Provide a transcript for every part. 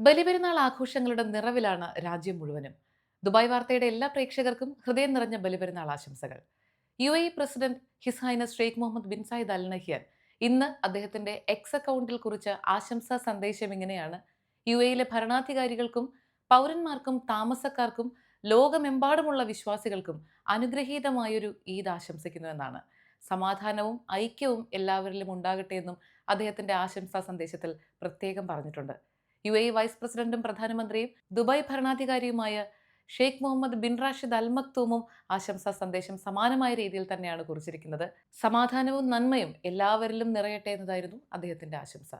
ബലിപെരുന്നാൾ ആഘോഷങ്ങളുടെ നിറവിലാണ് രാജ്യം മുഴുവനും. ദുബായ് വാർത്തയുടെ എല്ലാ പ്രേക്ഷകർക്കും ഹൃദയം നിറഞ്ഞ ബലിപെരുന്നാൾ ആശംസകൾ. U A president His Highness Sheikh Mohammed bin Zayed Al Nahyan ഇന്ന് അദ്ദേഹത്തിന്റെ എക്സ് അക്കൗണ്ടിൽ കുറിച്ച ആശംസാ സന്ദേശം ഇങ്ങനെയാണ്. യു എയിലെ ഭരണാധികാരികൾക്കും പൗരന്മാർക്കും താമസക്കാർക്കും ലോകമെമ്പാടുമുള്ള വിശ്വാസികൾക്കും അനുഗ്രഹീതമായൊരു ഈദ് ആശംസിക്കുന്നുവെന്നാണ് സമാധാനവും ഐക്യവും എല്ലാവരിലും ഉണ്ടാകട്ടെ എന്നും അദ്ദേഹത്തിന്റെ ആശംസാ സന്ദേശത്തിൽ പ്രത്യേകം പറഞ്ഞിട്ടുണ്ട്. യു എ വൈസ് പ്രസിഡന്റും പ്രധാനമന്ത്രിയും Dubai ഭരണാധികാരിയുമായ Sheikh Mohammed bin Rashid Al മക്തൂമും ആശംസാ സന്ദേശം സമാനമായ രീതിയിൽ തന്നെയാണ് കുറിച്ചിരിക്കുന്നത്. സമാധാനവും നന്മയും എല്ലാവരിലും നിറയട്ടെ എന്നതായിരുന്നു അദ്ദേഹത്തിന്റെ ആശംസ.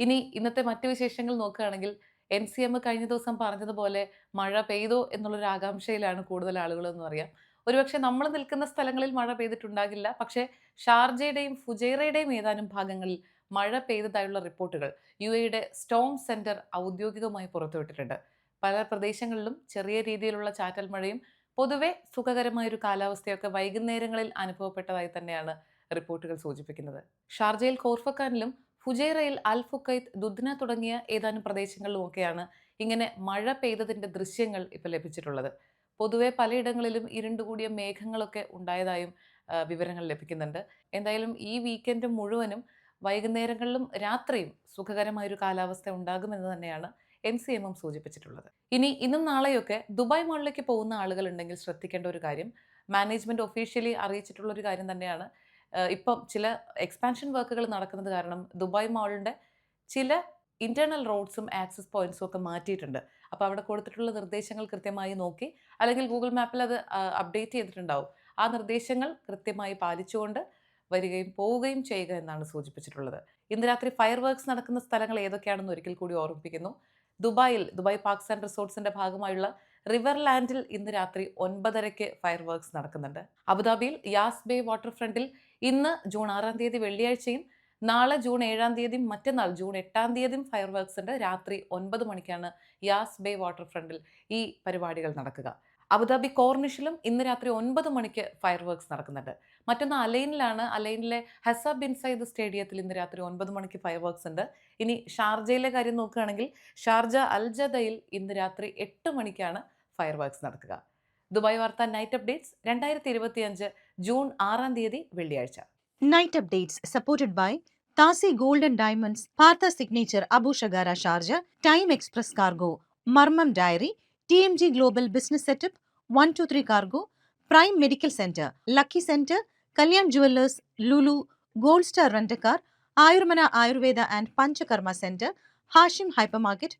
ഇനി ഇന്നത്തെ മറ്റു വിശേഷങ്ങൾ നോക്കുകയാണെങ്കിൽ എൻ സി എം കഴിഞ്ഞ ദിവസം പറഞ്ഞതുപോലെ മഴ പെയ്തോ എന്നുള്ളൊരു ആകാംക്ഷയിലാണ് കൂടുതൽ ആളുകളെന്ന് പറയാം. ഒരുപക്ഷെ നമ്മൾ നിൽക്കുന്ന സ്ഥലങ്ങളിൽ മഴ പെയ്തിട്ടുണ്ടാകില്ല. പക്ഷേ ഷാർജയുടെയും ഫുജൈറയുടെയും ഏതാനും ഭാഗങ്ങളിൽ മഴ പെയ്തതായുള്ള റിപ്പോർട്ടുകൾ യു എയുടെ സ്റ്റോം സെന്റർ ഔദ്യോഗികമായി പുറത്തുവിട്ടിട്ടുണ്ട്. പല പ്രദേശങ്ങളിലും ചെറിയ രീതിയിലുള്ള ചാറ്റൽ മഴയും പൊതുവെ സുഖകരമായ ഒരു കാലാവസ്ഥയൊക്കെ വൈകുന്നേരങ്ങളിൽ അനുഭവപ്പെട്ടതായി തന്നെയാണ് റിപ്പോർട്ടുകൾ സൂചിപ്പിക്കുന്നത്. ഷാർജയിൽ കോർഫക്കാനിലും ഫുജൈറയിൽ അൽ ഫുക്കൈത്ത് ദുദ്ന തുടങ്ങിയ ഏതാനും പ്രദേശങ്ങളിലുമൊക്കെയാണ് ഇങ്ങനെ മഴ പെയ്തതിന്റെ ദൃശ്യങ്ങൾ ഇപ്പോൾ ലഭിച്ചിട്ടുള്ളത്. പൊതുവെ പലയിടങ്ങളിലും ഇരുണ്ടുകൂടിയ മേഘങ്ങളൊക്കെ ഉണ്ടായതായും വിവരങ്ങൾ ലഭിക്കുന്നുണ്ട്. എന്തായാലും ഈ വീക്കെൻഡ് മുഴുവനും വൈകുന്നേരങ്ങളിലും രാത്രിയും സുഖകരമായൊരു കാലാവസ്ഥ ഉണ്ടാകുമെന്ന് തന്നെയാണ് എം സി എം എം സൂചിപ്പിച്ചിട്ടുള്ളത്. ഇനി ഇന്നും നാളെയൊക്കെ ദുബായ് മാളിലേക്ക് പോകുന്ന ആളുകളുണ്ടെങ്കിൽ ശ്രദ്ധിക്കേണ്ട ഒരു കാര്യം മാനേജ്മെന്റ് ഒഫീഷ്യലി അറിയിച്ചിട്ടുള്ള ഒരു കാര്യം തന്നെയാണ്. ഇപ്പം ചില എക്സ്പാൻഷൻ വർക്കുകൾ നടക്കുന്നത് കാരണം ദുബായ് മാളിന്റെ ചില ഇന്റേണൽ റോഡ്സും ആക്സസ് പോയിന്റ്സും ഒക്കെ മാറ്റിയിട്ടുണ്ട്. അപ്പോൾ അവിടെ കൊടുത്തിട്ടുള്ള നിർദ്ദേശങ്ങൾ കൃത്യമായി നോക്കി അല്ലെങ്കിൽ ഗൂഗിൾ മാപ്പിൽ അത് അപ്ഡേറ്റ് ചെയ്തിട്ടുണ്ടാവും. ആ നിർദ്ദേശങ്ങൾ കൃത്യമായി പാലിച്ചുകൊണ്ട് വരികയും പോവുകയും ചെയ്യുക എന്നാണ് സൂചിപ്പിച്ചിട്ടുള്ളത്. ഇന്ന് രാത്രി ഫയർ വർക്ക്സ് നടക്കുന്ന സ്ഥലങ്ങൾ ഏതൊക്കെയാണെന്ന് ഒരിക്കൽ കൂടി ഓർമ്മിപ്പിക്കുന്നു. ദുബായിൽ ദുബായ് പാക്സ് ആൻഡ് റിസോർട്ട്സിന്റെ ഭാഗമായുള്ള റിവർ ലാൻഡിൽ ഇന്ന് രാത്രി ഒൻപതരയ്ക്ക് ഫയർ വർക്ക്സ് നടക്കുന്നുണ്ട്. അബുദാബിയിൽ യാസ് ബേ വാട്ടർ ഫ്രണ്ടിൽ ഇന്ന് ജൂൺ ആറാം തീയതി വെള്ളിയാഴ്ചയും നാളെ ജൂൺ ഏഴാം തീയതിയും മറ്റന്നാൾ ജൂൺ എട്ടാം തീയതിയും ഫയർ വർക്ക്സ് ഉണ്ട്. രാത്രി ഒൻപത് മണിക്കാണ് യാസ് ബേ വാട്ടർ ഫ്രണ്ടിൽ ഈ പരിപാടികൾ നടക്കുക. അബുദാബി കോർണിഷിലും ഇന്ന് രാത്രി ഒൻപത് മണിക്ക് ഫയർ വർക്ക്സ് നടക്കുന്നുണ്ട്. മറ്റൊന്ന് അലൈനിലാണ്. അലൈനിലെ ഹസ ബിൻ സൈദ് സ്റ്റേഡിയത്തിൽ ഇന്ന് രാത്രി ഒൻപത് മണിക്ക് ഫയർ വർക്ക്സ് ഉണ്ട്. ഇനി ഷാർജയിലെ കാര്യം നോക്കുകയാണെങ്കിൽ ഷാർജ അൽജദയിൽ ഇന്ന് രാത്രി എട്ട് മണിക്കാണ് ഫയർ വർക്ക്സ് നടക്കുക. ദുബായ് വാർത്ത നൈറ്റ് അപ്ഡേറ്റ്സ് രണ്ടായിരത്തി ഇരുപത്തിയഞ്ച് ജൂൺ ആറാം തീയതി വെള്ളിയാഴ്ച. നൈറ്റ് updates ബൈ താസി golden diamonds Partha signature Abu Shagara Sharjah time express cargo Marmam Cargo, Marmam Diary, TMG Global Business Setup, 123 Cargo, Prime Medical Center, Lucky Center, Kalyan Jewelers, Lulu, Gold Star Rent a Car, Ayurmana Ayurveda and Panchakarma Center, Hashim Hypermarket,